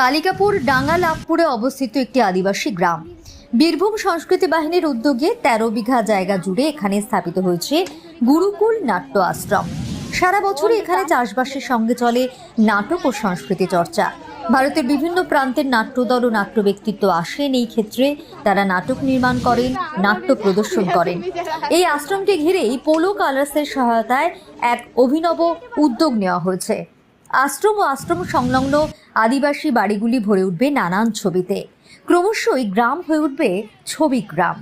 কালিকাপুর ডাঙ্গালাভপুরে অবস্থিত একটি আদিবাসী গ্রাম। বীরভূম সংস্কৃতি বাহিনীর উদ্যোগে তেরো বিঘা জায়গা জুড়ে এখানে স্থাপিত হয়েছে গুরুকুল নাট্য আশ্রম। সারা বছরই এখানে চাষবাসের সঙ্গে চলে নাটক ও সংস্কৃতি চর্চা। ভারতের বিভিন্ন প্রান্তের নাট্যদল ও নাট্য ব্যক্তিত্ব আসেন এই ক্ষেত্রে। তারা নাটক নির্মাণ করেন, নাট্য প্রদর্শন করেন। এই আশ্রমকে ঘিরেই পোলো কালার্সের সহায়তায় এক অভিনব উদ্যোগ নেওয়া হয়েছে। আশ্রম ও আশ্রম সংলগ্ন আদিবাসী বাড়িগুলি ভরে উঠবে নানান ছবিতে। ক্রমশই গ্রাম হয়ে উঠবে ছবি গ্রাম।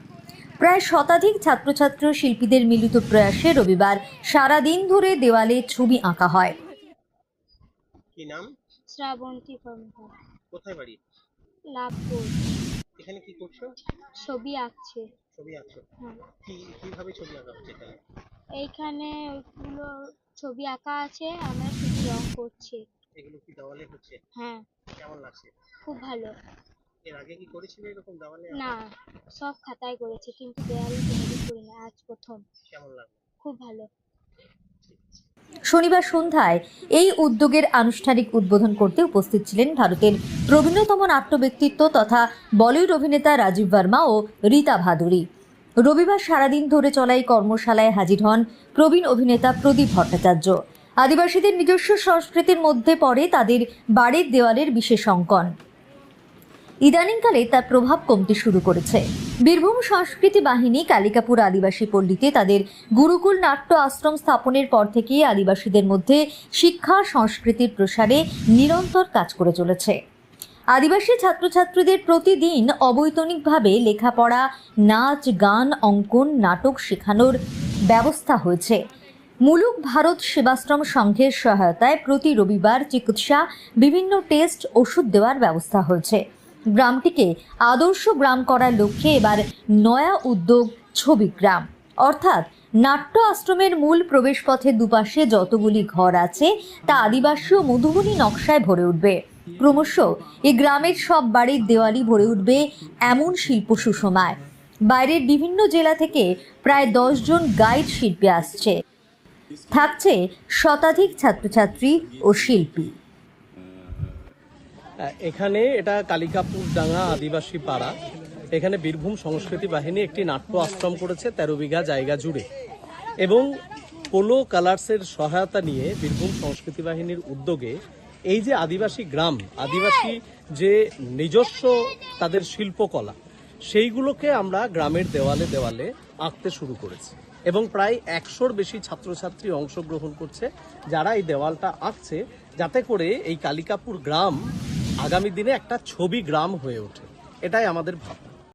প্রায় শতাধিক ছাত্রছাত্র শিল্পীদের মিলিত প্রয়াসে রবিবার সারা দিন ধরে দেওয়ালে ছবি আঁকা হয়। কি নাম? শ্রাবন্তী কর্মকার কোথায় বাড়ি? লাভপুর এখানে কি করছ? ছবি আঁকছে। ছবি আঁকছো? হ্যাঁ। কি কীভাবে ছবি আঁকা হচ্ছে এখানে? এইখানে ওইগুলো ছবি আঁকা আছে আমরা রং করছি। এগুলো কি দেওয়ালে হচ্ছে? হ্যাঁ। কেমন লাগছে? খুব ভালো। এর আগে কি করেছিলে এরকম দেওয়ালে? না সব খাতায় করেছি কিন্তু দেয়ালে কোনোদিন করিনি আজ প্রথম। কেমন লাগল? খুব ভালো। শনিবার সন্ধ্যায় এই উদ্যোগের আনুষ্ঠানিক উদ্বোধন করতে উপস্থিত ছিলেন ভারতের প্রবীণতম নাট্য ব্যক্তিত্ব তথা বলিউড অভিনেতা রাজীব বর্মা ও রীতা ভাদুরী। রবিবার সারাদিন ধরে চলা এই কর্মশালায় হাজির হন প্রবীণ অভিনেতা প্রদীপ ভট্টাচার্য। আদিবাসীদের নিজস্ব সংস্কৃতির মধ্যে পড়ে তাদের বাড়ির দেওয়ালের বিশেষ অঙ্কন। ইদানিংকালে তার প্রভাব কমতে শুরু করেছে। বীরভূম সংস্কৃতি বাহিনী কালিকাপুর আদিবাসী পল্লীতে তাদের গুরুকুল নাট্য আশ্রম স্থাপনের পর থেকেই আদিবাসীদের মধ্যে শিক্ষা, সংস্কৃতির প্রসারে নিরন্তর কাজ করে চলেছে। আদিবাসী ছাত্রছাত্রীদের প্রতিদিন অবৈতনিকভাবে লেখাপড়া, নাচ, গান, অঙ্কন, নাটক শেখানোর ব্যবস্থা হয়েছে। মুলুক ভারত সেবাশ্রম সংঘের সহায়তায় প্রতি রবিবার চিকিৎসা, বিভিন্ন টেস্ট, ওষুধ দেওয়ার ব্যবস্থা হয়েছে। গ্রামটিকে আদর্শ গ্রাম করার লক্ষ্যে এবার নয়া উদ্যোগ ছবি গ্রাম। অর্থাৎ নাট্য আশ্রমের মূল প্রবেশপথের দুপাশে যতগুলি ঘর আছে, তা আদিবাসী ও মধুবনী নকশায় ভরে উঠবে। ক্রমশ এই গ্রামের সব বাড়ির দেওয়ালি ভরে উঠবে এমন শিল্প সুষমায়। বাইরের বিভিন্ন জেলা থেকে প্রায় জন গাইড শিল্পী আসছে। থাকছে শতাধিক ছাত্রছাত্রী ও শিল্পী। এখানে এটা কালিকাপুর ডাঙ্গা আদিবাসী পাড়া। এখানে বীরভূম সংস্কৃতি বাহিনী একটি নাট্য আশ্রম করেছে তেরো বিঘা জায়গা জুড়ে। এবং পোলো কালার্সের সহায়তা নিয়ে বীরভূম সংস্কৃতি বাহিনীর উদ্যোগে এই যে আদিবাসী গ্রাম, আদিবাসী যে নিজস্ব তাদের শিল্পকলা সেইগুলোকে আমরা গ্রামের দেওয়ালে দেওয়ালে আঁকতে শুরু করেছি। এবং প্রায় একশোর বেশি ছাত্রছাত্রী অংশগ্রহণ করছে যারা এই দেওয়ালটা আঁকছে যাতে করে এই কালিকাপুর গ্রাম আগামী দিনে একটা ছবি গ্রাম হয়ে ওঠে। এটাই আমাদের ভাবনা।